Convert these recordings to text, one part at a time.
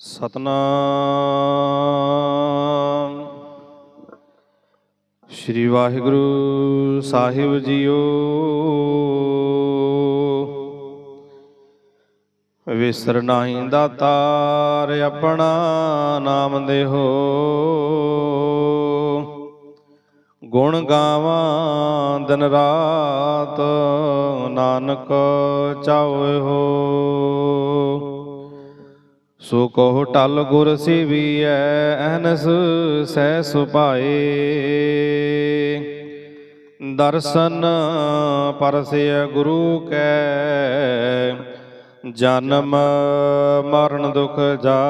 ਸਤਨਾਮ। ਸ੍ਰੀ ਵਾਹਿਗੁਰੂ ਸਾਹਿਬ JIO. ਵਿਸਰ ਨਾਹੀ ਦਾਤਾਰ ਆਪਣਾ ਨਾਮ ਦੇਹੋ। ਗੁਣ ਗਾਵਾਂ ਦਿਨ ਰਾਤ ਨਾਨਕ ਚਾਹੋ। ਹੋ ਸੋ ਕਹੋ ਟਲ ਗੁਰ ਸੇਵੀਐ ਅਹਨਸ ਸਹਿ ਸੁਭਾਏ ਦਰਸ਼ਨ ਪਰਸਿਐ ਗੁਰੂ ਕੈ, ਜਨਮ ਮਰਨ ਦੁਖ ਜਾਏ।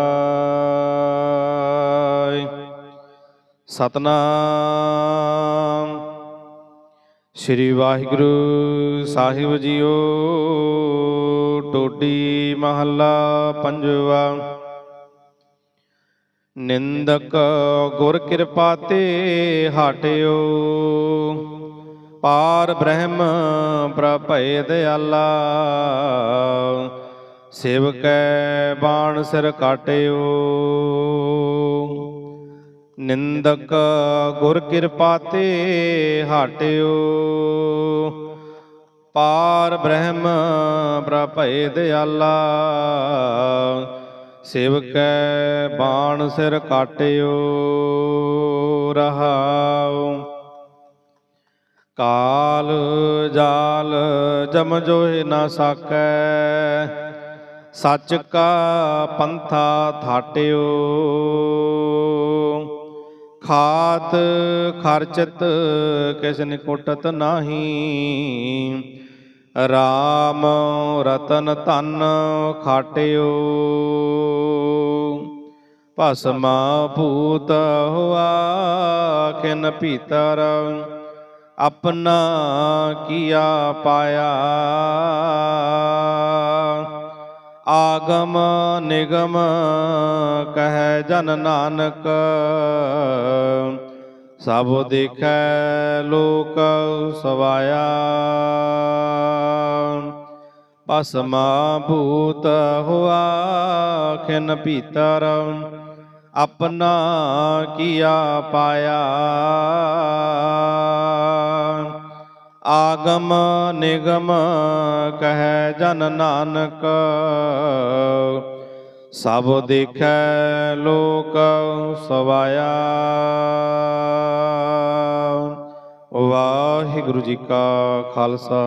ਸਤਨਾਮ। ਸ੍ਰੀ ਵਾਹਿਗੁਰੂ ਸਾਹਿਬ ਜੀਓ। ਟੋਡੀ ਮਹੱਲਾ ਪੰਜਵਾ। ਨਿੰਦਕ ਗੁਰ ਕਿਰਪਾ ਤੇ ਹਟਿਓ। ਪਾਰ ਬ੍ਰਹਮ ਪ੍ਰਭੈ ਦਿਆਲਾ। ਸੇਵਕੈ ਬਾਣ ਸਿਰ ਕਾਟਿਓ। ਨਿੰਦਕ ਗੁਰ ਕਿਰਪਾ ਤੇ ਹਟਿਓ। ਪਾਰ ਬ੍ਰਹਮ ਪ੍ਰਭੈ ਦਿਆਲਾ। ਸੇਵਕੈ ਬਾਣ ਸਿਰ ਕਾਟਿਓ ਰਹਾਉ ਕਾਲ ਜਾਲ ਜਮ ਜੋਹਿ ਨਾ ਸਾਕੈ। ਸੱਚ ਕਾ ਪੰਥਾ ਥਾਟਿਓ। ਖਾਤ ਖਰਚਤ ਕਿਸ ਨਿਕੁਟਤ ਨਾਹੀ। RAM ਰਤਨ ਧਨ ਖਾਟਿਓ। ਭਸਮਾ ਭੂਤ ਹੋਆ ਕਿਨ ਭੀਤਰ, ਆਪਣਾ ਕੀਆ ਪਾਇਆ। ਆਗਮ ਨਿਗਮ ਕਹੈ ਜਨ ਨਾਨਕ ਸਭ ਦੇਖੈ ਲੋਕ ਸਵਾਇਆ। ਭਸਮਾ ਭੂਤ ਹੋਆ, ਖਿਨ ਭੀਤਰ, ਆਪਣਾ ਕੀਆ ਪਾਇਆ। ਆਗਮ ਨਿਗਮ ਕਹੈ ਜਨ ਨਾਨਕ ਸਭ ਦੇਖੈ ਲੋਕ ਸਵਾਇਆ। ਵਾਹਿਗੁਰੂ ਜੀ ਕਾ ਖਾਲਸਾ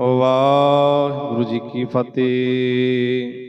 ਵਾਹਿਗੁਰੂ ਜੀ ਕੀ ਫਤਿਹ।